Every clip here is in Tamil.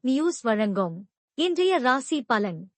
நியூஸ் வழங்கும். இன்றைய ராசி பலன்.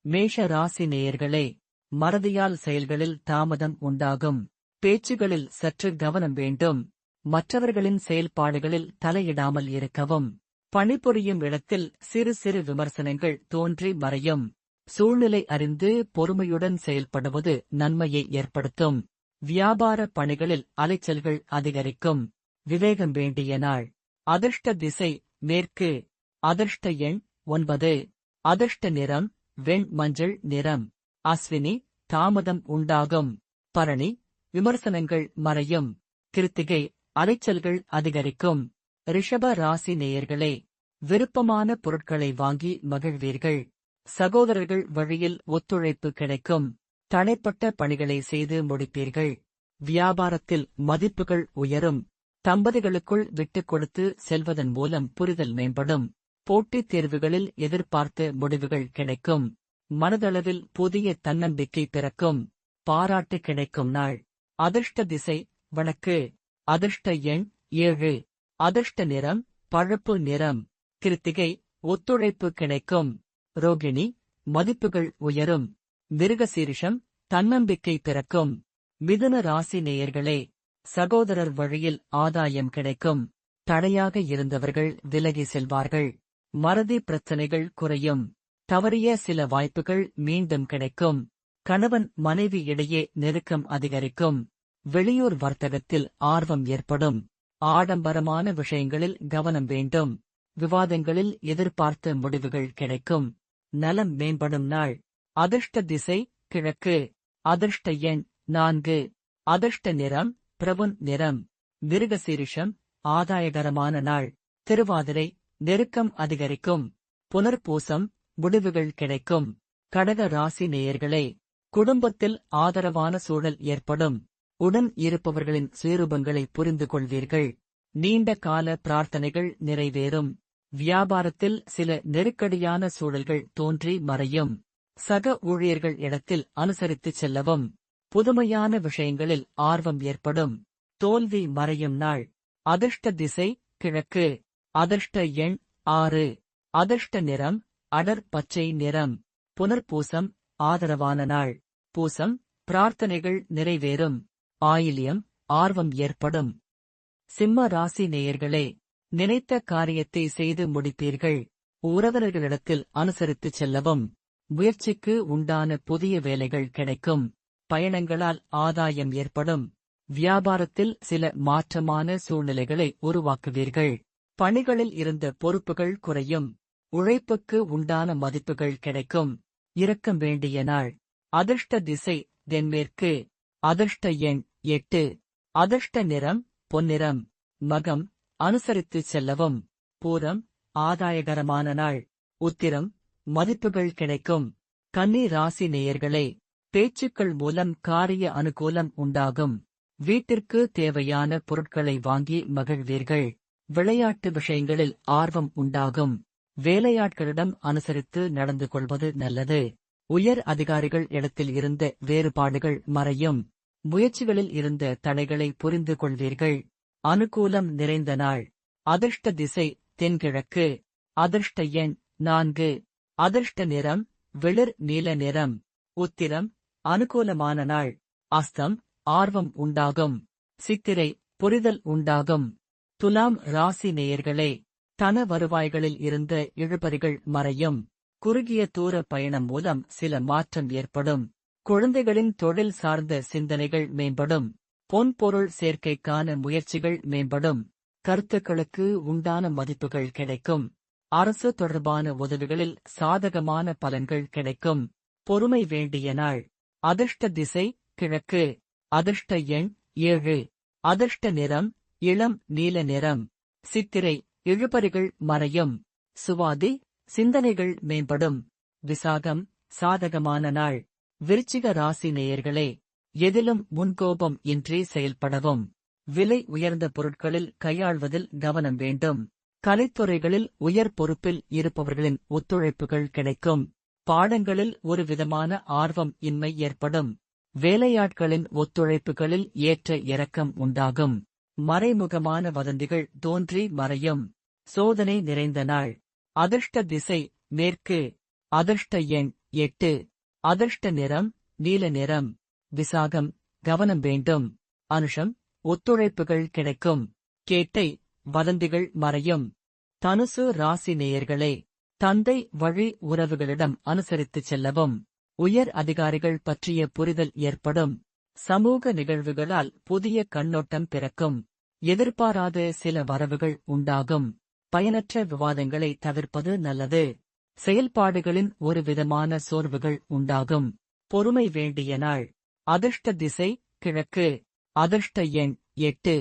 மேஷ ராசி நேயர்களே மறதியால் செயல்களில் தாமதம் உண்டாகும். பேச்சுகளில் சற்று கவனம் வேண்டும். மற்றவர்களின் செயல்பாடுகளில் தலையிடாமல் இருக்கவும். பணிபுரியும் இடத்தில் சிறு சிறு விமர்சனங்கள் தோன்றி மறையும். சூழ்நிலை அறிந்து பொறுமையுடன் செயல்படுவது நன்மையை ஏற்படுத்தும். வியாபார பணிகளில் அலைச்சல்கள் அதிகரிக்கும். விவேகம் வேண்டிய நாள். அதிர்ஷ்ட திசை மேற்கு. அதிர்ஷ்ட எண் ஒன்பது. அதிர்ஷ்ட நிறம் வெண் மஞ்சள் நிறம். அஸ்வினி தாமதம் உண்டாகும். பரணி விமர்சனங்கள் மறையும். கிருத்திகை அலைச்சல்கள் அதிகரிக்கும். ரிஷப ராசி நேயர்களே விருப்பமான பொருட்களை வாங்கி மகிழ்வீர்கள். சகோதரர்கள் வழியில் ஒத்துழைப்பு கிடைக்கும். தடைப்பட்ட பணிகளை செய்து முடிப்பீர்கள். வியாபாரத்தில் மதிப்புகள் உயரும். தம்பதிகளுக்குள் விட்டுக் கொடுத்து செல்வதன் மூலம் புரிதல் மேம்படும். போட்டித் தேர்வுகளில் எதிர்பார்த்த முடிவுகள் கிடைக்கும். மனதளவில் புதிய தன்னம்பிக்கை பிறக்கும். பாராட்டு கிடைக்கும் நாள். அதிர்ஷ்ட திசை வழக்கு. அதிர்ஷ்ட எண் ஏழு. அதிர்ஷ்ட நிறம் பழுப்பு நிறம். கிருத்திகை ஒத்துழைப்பு கிடைக்கும். ரோகிணி மதிப்புகள் உயரும். மிருகசீரிஷம் தன்னம்பிக்கை பிறக்கும். மிதுன ராசி நேயர்களே சகோதரர் வழியில் ஆதாயம் கிடைக்கும். தடையாக இருந்தவர்கள் விலகி செல்வார்கள். மறதி பிரச்சனைகள் குறையும். தவறிய சில வாய்ப்புகள் மீண்டும் கிடைக்கும். கணவன் மனைவி இடையே நெருக்கம் அதிகரிக்கும். வெளியூர் வர்த்தகத்தில் ஆர்வம் ஏற்படும். ஆடம்பரமான விஷயங்களில் கவனம் வேண்டும். விவாதங்களில் எதிர்பார்த்த முடிவுகள் கிடைக்கும். நலம் மேம்படும் நாள். அதிர்ஷ்ட திசை கிழக்கு. அதிர்ஷ்ட எண் நான்கு. அதிர்ஷ்ட நிறம் பிரபுன் நிறம். மிருகசீரிஷம் ஆதாயகரமான நாள். திருவாதிரை நெருக்கம் அதிகரிக்கும். புனர்பூசம் முடிவுகள் கிடைக்கும். கடக ராசி நேயர்களே குடும்பத்தில் ஆதரவான சூழல் ஏற்படும். உடன் இருப்பவர்களின் சுயரூபங்களை புரிந்து கொள்வீர்கள் நீண்ட கால பிரார்த்தனைகள் நிறைவேறும். வியாபாரத்தில் சில நெருக்கடியான சூழல்கள் தோன்றி மறையும். சக ஊழியர்கள் இடத்தில் அனுசரித்துச் செல்லவும். புதுமையான விஷயங்களில் ஆர்வம் ஏற்படும். தோல்வி மறையும் நாள். அதிர்ஷ்ட திசை கிழக்கு. அதிர்ஷ்ட எண் ஆறு. அதிர்ஷ்ட நிறம் அடர் பச்சை நிறம். புனர்பூசம் ஆதரவான நாள். பூசம் பிரார்த்தனைகள் நிறைவேறும். ஆயில்யம் ஆர்வம் ஏற்படும். சிம்ம ராசி நேயர்களே நினைத்த காரியத்தை செய்து முடிப்பீர்கள். உறவினர்களிடத்தில் அனுசரித்துச் செல்லவும். முயற்சிக்கு உண்டான புதிய வேலைகள் கிடைக்கும். பயணங்களால் ஆதாயம் ஏற்படும். வியாபாரத்தில் சில மாற்றமான சூழ்நிலைகளை உருவாக்குவீர்கள். பணிகளில் இருந்த பொறுப்புகள் குறையும். உழைப்புக்கு உண்டான மதிப்புகள் கிடைக்கும். இரக்கம் வேண்டிய நாள். அதிர்ஷ்ட திசை தென்மேற்கு. அதிர்ஷ்ட எண் எட்டு. அதிர்ஷ்ட நிறம் பொன்னிறம். மகம் அனுசரித்துச் செல்லவும். பூரம் ஆதாயகரமான நாள். உத்திரம் மதிப்புகள் கிடைக்கும். கன்னி ராசி நேயர்களே பேச்சுக்கள் மூலம் காரிய அனுகூலம் உண்டாகும். வீட்டிற்கு தேவையான பொருட்களை வாங்கி மகிழ்வீர்கள். விளையாட்டு விஷயங்களில் ஆர்வம் உண்டாகும். வேலையாட்களிடம் அனுசரித்து நடந்து கொள்வது நல்லது. உயர் அதிகாரிகள் இடத்தில் இருந்த வேறுபாடுகள் மறையும். முயற்சிகளில் இருந்த தடைகளை புரிந்து கொள்வீர்கள். அனுகூலம் நிறைந்த நாள். அதிர்ஷ்ட திசை தென்கிழக்கு. அதிர்ஷ்ட எண் நான்கு. அதிர்ஷ்ட நிறம் வெளிர் நீல நிறம். உத்திரம் அனுகூலமான நாள். அஸ்தம் ஆர்வம் உண்டாகும். சித்திரை புரிதல் உண்டாகும். துலாம் ராசி நேயர்களே தன வருவாய்களில் இருந்த இழுபறிகள் மறையும். குறுகிய தூர பயணம் மூலம் சில மாற்றம் ஏற்படும். குழந்தைகளின் தொழில் சார்ந்த சிந்தனைகள் மேம்படும். பொன்பொருள் சேர்க்கைக்கான முயற்சிகள் மேம்படும். கருத்துக்களுக்கு உண்டான மதிப்புகள் கிடைக்கும். அரசு தொடர்பான உதவிகளில் சாதகமான பலன்கள் கிடைக்கும். பொறுமை வேண்டிய நாள். அதிர்ஷ்ட திசை கிழக்கு. அதிர்ஷ்ட எண் ஏழு. அதிர்ஷ்ட நிறம் இளம் நீல நிறம். சித்திரை இழுபறிகள் மறையும். சுவாதி சிந்தனைகள் மேம்படும். விசாகம் சாதகமான நாள். விருச்சிக ராசி நேயர்களே எதிலும் முன்கோபம் இன்றி செயல்படவும். விலை உயர்ந்த பொருட்களில் கையாள்வதில் கவனம் வேண்டும். கலைத்துறைகளில் உயர் பொறுப்பில் இருப்பவர்களின் ஒத்துழைப்புகள் கிடைக்கும். பாடங்களில் ஒரு விதமான ஆர்வம் இன்மை ஏற்படும். வேலையாட்களின் ஒத்துழைப்புகளில் ஏற்ற இறக்கம் உண்டாகும். மறைமுகமான வதந்திகள் தோன்றி மறையும். சோதனை நிறைந்த நாள். அதிர்ஷ்ட திசை மேற்கு. அதிர்ஷ்ட எண் எட்டு. அதிர்ஷ்ட நிறம் நீல நிறம். விசாகம் கவனம் வேண்டும். அனுஷம் ஒத்துழைப்புகள் கிடைக்கும். கேட்டை வதந்திகள் மறையும். தனுசு ராசி நேயர்களே தந்தை வழி உறவுகளிடம் அனுசரித்துச் செல்லவும். உயர் அதிகாரிகள் பற்றிய புரிதல் ஏற்படும். சமூக நிகழ்வுகளால் புதிய கண்ணோட்டம் பிறக்கும். எதிர்பாராத சில வரவுகள் உண்டாகும். பயனற்ற விவாதங்களை தவிர்ப்பது நல்லது. செயல்பாடுகளின் ஒரு விதமான சோர்வுகள் உண்டாகும். பொறுமை வேண்டிய நாள். அதிர்ஷ்ட திசை கிழக்கு. அதிர்ஷ்ட எண் எட்டு.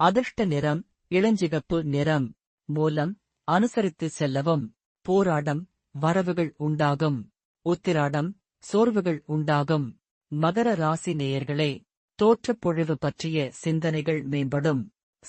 அதிர்ஷ்ட நிறம் இளஞ்சிகப்பு நிறம். மூலம் அனுசரித்து செல்லவும். போராடம் வரவுகள் உண்டாகும். உத்திராடம் சோர்வுகள் உண்டாகும். மகர ராசி நேயர்களே தோற்றப் பொழிவு பற்றிய சிந்தனைகள் மேம்படும்.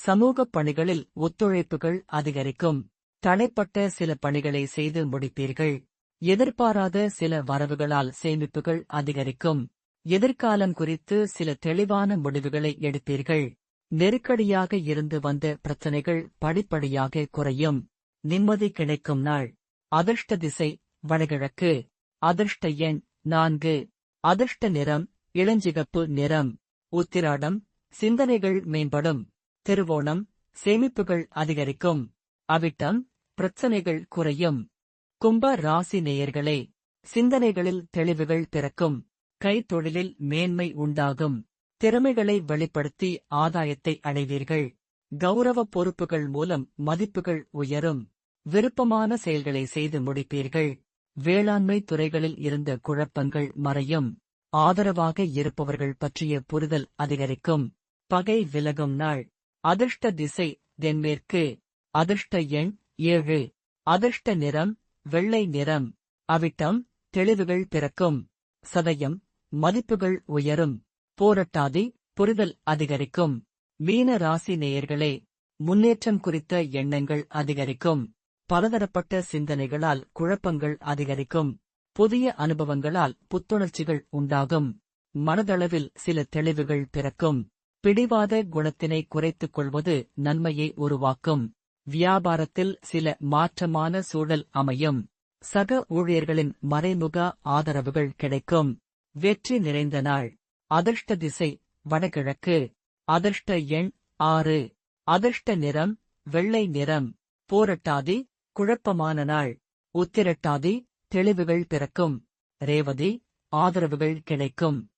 சமூகப் பணிகளில் ஒத்துழைப்புகள் அதிகரிக்கும். தடைப்பட்ட சில பணிகளை செய்து முடிப்பீர்கள். எதிர்பாராத சில வரவுகளால் சேமிப்புகள் அதிகரிக்கும். எதிர்காலம் குறித்து சில தெளிவான முடிவுகளை எடுப்பீர்கள். நெருக்கடியாக இருந்து வந்த பிரச்சனைகள் படிப்படியாக குறையும். நிம்மதி கிடைக்கும் நாள். அதிர்ஷ்ட திசை வடகிழக்கு. அதிர்ஷ்ட எண் நான்கு. அதிர்ஷ்ட நிறம் இளஞ்சிகப்பு நிறம். உத்திராடம் சிந்தனைகள் மேம்படும். திருவோணம் சேமிப்புகள் அதிகரிக்கும். அவிட்டம் பிரச்சனைகள் குறையும். கும்ப ராசி நேயர்களே சிந்தனைகளில் தெளிவுகள் பிறக்கும். கைத்தொழிலில் மேன்மை உண்டாகும். திறமைகளை வெளிப்படுத்தி ஆதாயத்தை அடைவீர்கள். கௌரவ பொறுப்புகள் மூலம் மதிப்புகள் உயரும். விருப்பமான செயல்களை செய்து முடிப்பீர்கள். வேளாண்மை துறைகளில் இருந்த குழப்பங்கள் மறையும். ஆதரவாக இருப்பவர்கள் பற்றிய புரிதல் அதிகரிக்கும். பகை விலகும் நாள். அதிர்ஷ்ட திசை தென்மேற்கு. அதிர்ஷ்ட எண் ஏழு. அதிர்ஷ்ட நிறம் வெள்ளை நிறம். அவிட்டம் தெளிவுகள் பிறக்கும். சதயம் மதிப்புகள் உயரும். போரட்டாதி புரிதல் அதிகரிக்கும். மீன ராசி நேயர்களே முன்னேற்றம் குறித்த எண்ணங்கள் அதிகரிக்கும். பலதரப்பட்ட சிந்தனைகளால் குழப்பங்கள் அதிகரிக்கும். புதிய அனுபவங்களால் புத்துணர்ச்சிகள் உண்டாகும். மனதளவில் சில தெளிவுகள் பிறக்கும். பிடிவாத குணத்தினை குறைத்துக் கொள்வது நன்மையை உருவாக்கும். வியாபாரத்தில் சில மாற்றமான சூழல் அமையும். சக ஊழியர்களின் மறைமுக ஆதரவுகள் கிடைக்கும். வெற்றி நிறைந்த நாள். அதிர்ஷ்ட திசை வடகிழக்கு. அதிர்ஷ்ட எண் ஆறு. அதிர்ஷ்ட நிறம் வெள்ளை நிறம். போரட்டாதி குழப்பமான நாள். உத்திரட்டாதி தெளிவுகள் பிறக்கும். ரேவதி ஆதரவுகள் கிடைக்கும்.